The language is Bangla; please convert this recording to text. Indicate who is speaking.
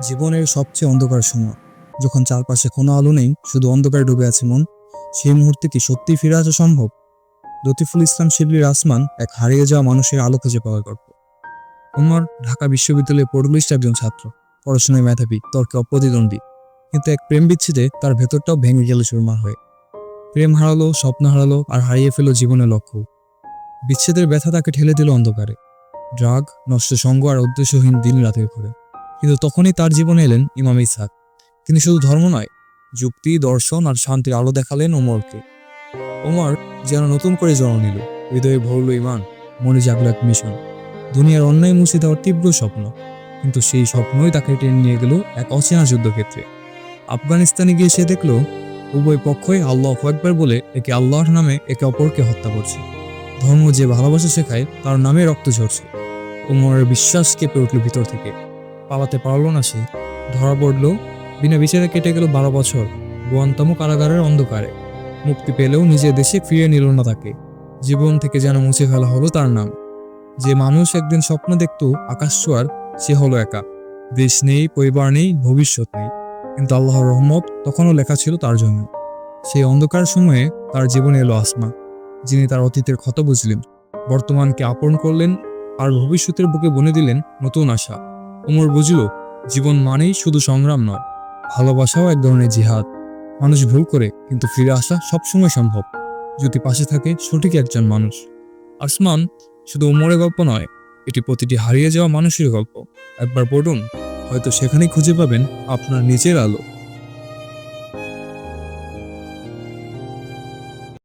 Speaker 1: জীবনের সবচেয়ে অন্ধকার সময়। যখন চারপাশে কোনো আলো নেই, শুধু অন্ধকারে ডুবে আছে মন, সেই মুহূর্তে কি সত্যি ফিরে আসা সম্ভব? লতিফুল ইসলাম শিবলির আসমান এক হারিয়ে যাওয়া মানুষের আলো খুঁজে পাওয়ার গল্প। ওমর ঢাকা বিশ্ববিদ্যালয়ে পড়লিস্ট একজন ছাত্র, পড়াশোনায় মেধাবী, তর্কে অপ্রতিদ্বন্দ্বী। কিন্তু এক প্রেম বিচ্ছেদে তার ভেতরটাও ভেঙে গেল চুরমার হয়ে। প্রেম হারালো, স্বপ্ন হারালো আর হারিয়ে ফেলো জীবনের লক্ষ্য। বিচ্ছেদের ব্যথা তাকে ঠেলে দিল অন্ধকারে। ড্রাগ নষ্ট সঙ্গ আর উদ্দেশ্যহীন দিন রাতের ঘুরে। কিন্তু তখনই তার জীবনে এলেন ইমাম ইসহাক। তিনি শুধু ধর্ম নয়, যুক্তি, দর্শন আর শান্তির আলো দেখালেন ওমরকে। ওমর যেন নতুন করে জন্ম নিল, হৃদয়ে ভরল ইমান মনে জাগল এক মিশন। দুনিয়ার অন্যায় মুছে দেওয়ার তীব্র স্বপ্ন, কিন্তু সেই স্বপ্নই তাকে টেনে নিয়ে গেল এক অচেনা যুদ্ধক্ষেত্রে। আফগানিস্তানে গিয়ে সে দেখল, উভয় পক্ষই আল্লাহ একবার বলে একে আল্লাহর নামে একে অপরকে হত্যা করছে। ধর্ম যে ভালোবাসা শেখায়, তার নামে রক্ত ঝরছে। ওমরের বিশ্বাস কেঁপে উঠল ভিতর থেকে। পালাতে পারল না সে। ধরা পড়ল, বিনা বিচারে কেটে গেল বারো বছর, গোয়ান্তামু কারাগারের অন্ধকারে। মুক্তি পেলেও নিজের দেশে ফিরে নিল না তাকে। জীবন থেকে যেন মুছে ফেলা হলো তার নাম। যে মানুষ একদিন স্বপ্ন দেখত আকাশ ছোঁয়ার, সে হলো একা। দেশ নেই, পরিবার নেই, ভবিষ্যৎ নেই। কিন্তু আল্লাহর রহমত তখনও লেখা ছিল তার জন্য। সেই অন্ধকার সময়ে তার জীবনে এলো আসমা, যিনি তার অতীতের ক্ষত বুঝলেন। বর্তমানকে আপন করলেন, আর ভবিষ্যতের বুকে বনে দিলেন নতুন আশা। ওমর বুঝল, জীবন মানেই শুধু সংগ্রাম নয়, ভালোবাসাও এক ধরনের জিহাদ। মানুষ ভুল করে, কিন্তু ফিরে আসা সবসময় সম্ভব। যদি পাশে থাকে সঠিক একজন মানুষ। আসমান শুধু ওমরের গল্প নয়, এটি প্রতিটি হারিয়ে যাওয়া মানুষের গল্প। একবার পড়ুন, হয়তো সেখানেই খুঁজে পাবেন আপনার নিজের আলো।